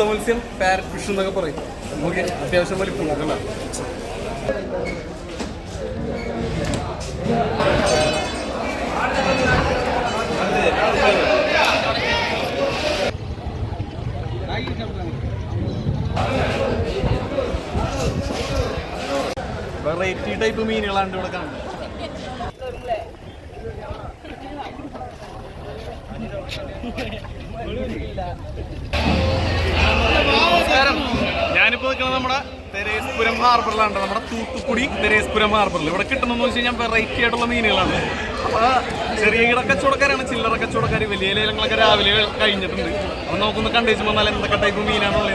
സപ്ത മത്സ്യം parrot fish എന്നൊക്കെ പറയും. നമുക്ക് അത്യാവശ്യം വലിപ്പം നോക്കണ്ട വെറൈറ്റി ടൈപ്പ് മീനുകളാണ് ഇവിടെ കാണുന്നത്. ഞാനിപ്പോ നിൽക്കുന്നത് നമ്മുടെ തെരേസ്പുരം ഹാർബറിലാണ് നമ്മുടെ തൂത്തുക്കുടി തെരേസ്പുരം ഹാർബറിൽ. ഇവിടെ കിട്ടുന്നതെന്ന് വെച്ച് കഴിഞ്ഞാൽ വെറൈറ്റി ആയിട്ടുള്ള മീനുകളാണ്. അപ്പൊ ചെറിയ കിട കച്ചവടക്കാരാണ് ചില്ലറ കച്ചവടക്കാർ വലിയ ലേലങ്ങളൊക്കെ രാവിലെ കഴിഞ്ഞിട്ടുണ്ട്. അപ്പൊ നോക്കുന്ന കണ്ടേച്ച് വന്നാൽ എന്തൊക്കെ ടൈപ്പ് മീനാണുള്ളത്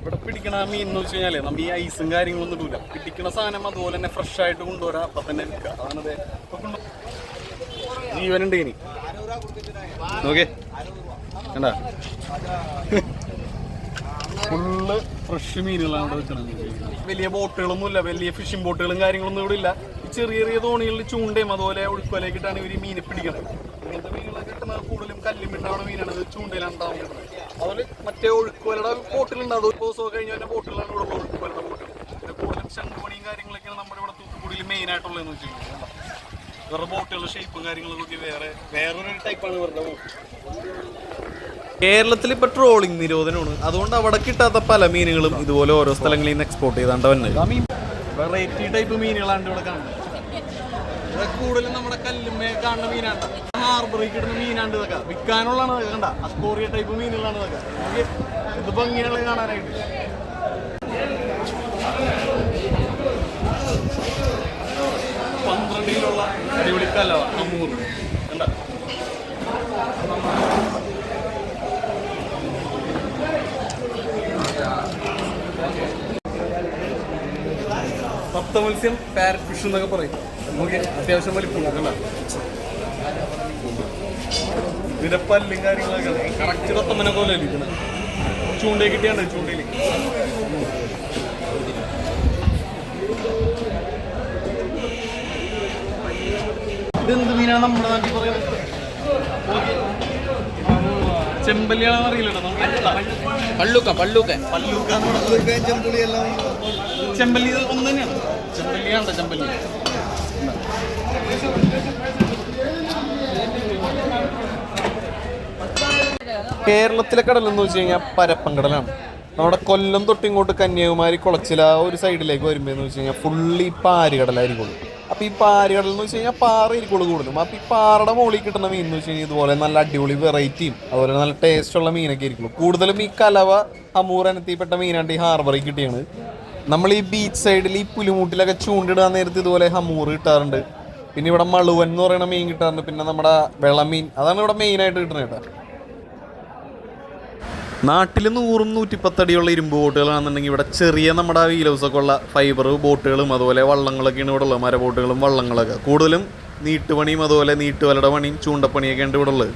ഇവിടെ പിടിക്കണ മീൻ എന്ന് വെച്ച് കഴിഞ്ഞാൽ നമ്മൾ ഈ ഐസും കാര്യങ്ങളൊന്നും ഇടൂല. പിടിക്കണ സാധനം അതുപോലെ തന്നെ ഫ്രഷ് ആയിട്ട് കൊണ്ടുവരാം അപ്പൊ തന്നെ വിൽക്കുക. അതാണ് ജീവനുണ്ട് ഇനി. നോക്കേ കണ്ട? ഫുള്ള് ഫ്രഷ് മീനുകളാണ് ഇവിടെ വെക്കണത്. വലിയ ബോട്ടുകളൊന്നും ഇല്ല വലിയ ഫിഷിംഗ് ബോട്ടുകളും കാര്യങ്ങളൊന്നും ഇവിടെ ഇല്ല. ചെറിയ ചെറിയ തോണികളിൽ ചൂണ്ടയും അതുപോലെ ഒഴുക്കുവലൊക്കെയിട്ടാണ് ഇവർ മീനെ പിടിക്കുന്നത് ഇങ്ങനത്തെ മീനുകളൊക്കെ കിട്ടുന്നത് കൂടുതലും കല്ലും ഇട്ടാണ് മീനാണ്. ചൂണ്ടയിലാണ് ഉണ്ടാവുന്നത്. അതുപോലെ മറ്റേ ഒഴുക്കുവലയുടെ ബോട്ടിലുണ്ടാവും ഒരു ദിവസമൊക്കെ കഴിഞ്ഞാൽ ബോട്ടിലാണ് ഇവിടെ ഉള്ളത്, ഒഴുക്കുവലയുടെ ബോട്ടുകൾ പിന്നെ കൂടുതലും ശംഖുമണിയും കാര്യങ്ങളൊക്കെയാണ് നമ്മുടെ ഇവിടെ തൂത്തുക്കുടിയിൽ മെയിൻ ആയിട്ടുള്ളതെന്ന് വെച്ചിട്ടുണ്ടെങ്കിൽ കണ്ടോ? ബോട്ടുകളുടെ ഷേപ്പും കാര്യങ്ങളൊക്കെ വേറെ വേറൊരു ടൈപ്പാണ് ഇവരുടെ ബോട്ട് കേരളത്തിൽ ഇപ്പൊ ട്രോളിംഗ് നിരോധനമാണ്. അതുകൊണ്ട് അവിടെ കിട്ടാത്ത പല മീനുകളും ഇതുപോലെ ഓരോ സ്ഥലങ്ങളിൽ നിന്ന് എക്സ്പോർട്ട് ചെയ്താണ്ട് വന്നത് വെറൈറ്റി ടൈപ്പ് മീനുകളാണ് ഇവിടെ കാണുന്നത്. കൂടുതലും നമ്മുടെ കല്ലുമ്മേ കാണുന്ന മീനാണ്. ഹാർബറിൽ കിട്ടുന്ന മീനാണ് ഇതൊക്കെ. വിൽക്കാനുള്ളതാണ് ഇതൊക്കെ കണ്ട? അസ്കോറിയ ടൈപ്പ് മീനുകളാണ് ഇതൊക്കെ. ഇത് ഭംഗിയാണ് കാണാനായിട്ട്. അമൂർ. കണ്ട? സപ്ത മത്സ്യം പാരറ്റ് ഫിഷ് എന്നൊക്കെ പറയും. നമുക്ക് അത്യാവശ്യം വലിയ നോക്കണ്ട വിരപ്പല്ലും പല്ലും കാര്യങ്ങളൊക്കെ കറക്റ്റ് പത്തമ്മനെ പോലെ ഇരിക്കണം ചൂണ്ടയിൽ കിട്ടിയാണ്ട് ചൂണ്ടയിൽ ഇതെന്ത് മീനാണ് നമ്മുടെ നാട്ടിൽ പറയുന്നത്? ചെമ്പല്ലിയാണെന്ന് അറിയില്ലട്ടോ നമുക്ക് പള്ളുക്ക പള്ളുക്ക. പല്ലൂക്കാന്ന് പറയുന്നത് ചെമ്പല്ലി ഇത് ഒന്ന് തന്നെയാണ് ചെമ്പല്ലിയാണോ ചെമ്പല്ലി. കേരളത്തിലെ കടൽ എന്ന് വെച്ച് കഴിഞ്ഞാൽ പരപ്പൻ കടലാണ് നമ്മുടെ കൊല്ലം തൊട്ട് ഇങ്ങോട്ട് കന്യാകുമാരി കുളച്ചില ആ ഒരു സൈഡിലേക്ക് വരുമ്പോൾ എന്ന് വെച്ച് കഴിഞ്ഞാൽ ഫുള്ളി പാരുകടലായിരിക്കും അപ്പൊ ഈ പാരകളിൽ എന്ന് വെച്ച് കഴിഞ്ഞാൽ പാറ ഇരിക്കുള്ളൂ കൂടുതലും. അപ്പൊ ഈ പാറയുടെ മുകളിൽ കിട്ടുന്ന മീൻ എന്ന് വെച്ച് കഴിഞ്ഞാൽ ഇതുപോലെ നല്ല അടിപൊളി വെറൈറ്റിയും അതുപോലെ നല്ല ടേസ്റ്റ് ഉള്ള മീനൊക്കെ ആയിരിക്കുള്ളൂ. കൂടുതലും ഈ കലവ ഹമൂർ അനത്തിപ്പെട്ട മീനാണ്ട് ഈ ഹാർബറിൽ കിട്ടിയാണ് നമ്മൾ ഈ ബീച്ച് സൈഡിൽ ഈ പുലിമൂട്ടിലൊക്കെ ചൂണ്ടിടാൻ നേരത്ത് ഇതുപോലെ ഹമൂർ കിട്ടാറുണ്ട്. പിന്നെ ഇവിടെ മളുവൻ എന്ന് പറയുന്ന മീൻ കിട്ടാറുണ്ട്. പിന്നെ നമ്മുടെ വെളമീൻ അതാണ് ഇവിടെ മെയിനായിട്ട് കിട്ടുന്നത് കേട്ടോ. നാട്ടിൽ നൂറും നൂറ്റിപ്പത്തടിയുള്ള ഇരുമ്പ് ബോട്ടുകളാണെന്നുണ്ടെങ്കിൽ ഇവിടെ ചെറിയ നമ്മുടെ വീൽ ഹൗസൊക്കെ ഉള്ള ഫൈബർ ബോട്ടുകളും അതുപോലെ വള്ളങ്ങളൊക്കെയാണ് ഇവിടെ ഉള്ളത്. മരബോട്ടുകളും വള്ളങ്ങളൊക്കെ. കൂടുതലും നീട്ടുപണിയും അതുപോലെ നീട്ടുവലയുടെ പണിയും ചൂണ്ടപ്പണിയൊക്കെ ഉണ്ട് ഇവിടെ ഉള്ളത്.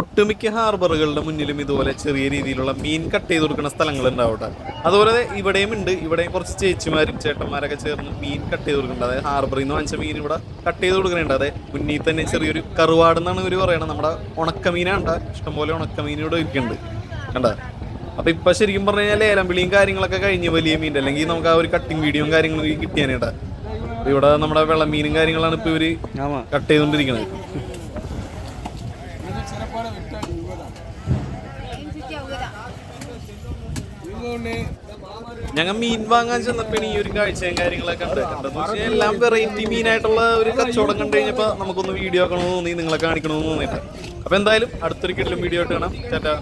ഒട്ടുമിക്ക ഹാർബറുകളുടെ മുന്നിലും ഇതുപോലെ ചെറിയ രീതിയിലുള്ള മീൻ കട്ട് ചെയ്ത് കൊടുക്കുന്ന സ്ഥലങ്ങൾ ഉണ്ടാവട്ടെ. അതുപോലെ ഇവിടെയും ഉണ്ട്. ഇവിടെയും കുറച്ച് ചേച്ചിമാരും ചേട്ടന്മാരൊക്കെ ചേർന്ന് മീൻ കട്ട് ചെയ്ത് കൊടുക്കുന്നുണ്ട്. അതായത് ഹാർബറിൽ നിന്ന് വാങ്ങിച്ച മീൻ ഇവിടെ കട്ട് ചെയ്ത് കൊടുക്കുന്നുണ്ട്. അതെ മുന്നിൽ തന്നെ ചെറിയൊരു കറുവാട് എന്നാണ് ഇവർ പറയണത്. നമ്മുടെ ഉണക്കമീനാണ്ട ഇഷ്ടംപോലെ ഉണക്കമീൻ ഇവിടെ ഇരിക്കുന്നുണ്ട് കണ്ട? അപ്പൊ ഇപ്പൊ ശരിക്കും പറഞ്ഞു കഴിഞ്ഞാൽ ലേലം വിളിയും കാര്യങ്ങളൊക്കെ കഴിഞ്ഞ് വലിയ മീൻ അല്ലെങ്കിൽ നമുക്ക് ആ ഒരു കട്ടിങ് വീഡിയോയും കാര്യങ്ങളും കിട്ടിയാനേട്ടാ ഇവിടെ നമ്മുടെ വെള്ളമീനും കാര്യങ്ങളാണ് ഇപ്പൊ ഇവർ കട്ട് ചെയ്തോണ്ടിരിക്കുന്നത് ഞങ്ങൾ മീൻ വാങ്ങാൻ ചെന്നപ്പോ ഈ ഒരു കാഴ്ചയും കാര്യങ്ങളൊക്കെ ഉണ്ട്. കണ്ടെന്ന് വെച്ചാൽ എല്ലാം വെറൈറ്റി മീനായിട്ടുള്ള ഒരു കച്ചവടം കണ്ടു കഴിഞ്ഞപ്പോ നമുക്കൊന്ന് വീഡിയോ ആക്കണമെന്ന് തോന്നി നിങ്ങളെ കാണിക്കണമെന്ന് തോന്നിയിട്ട് അപ്പൊ എന്തായാലും അടുത്തൊരു കിടലും വീഡിയോ ആയിട്ട് കാണാം. ചേട്ടാ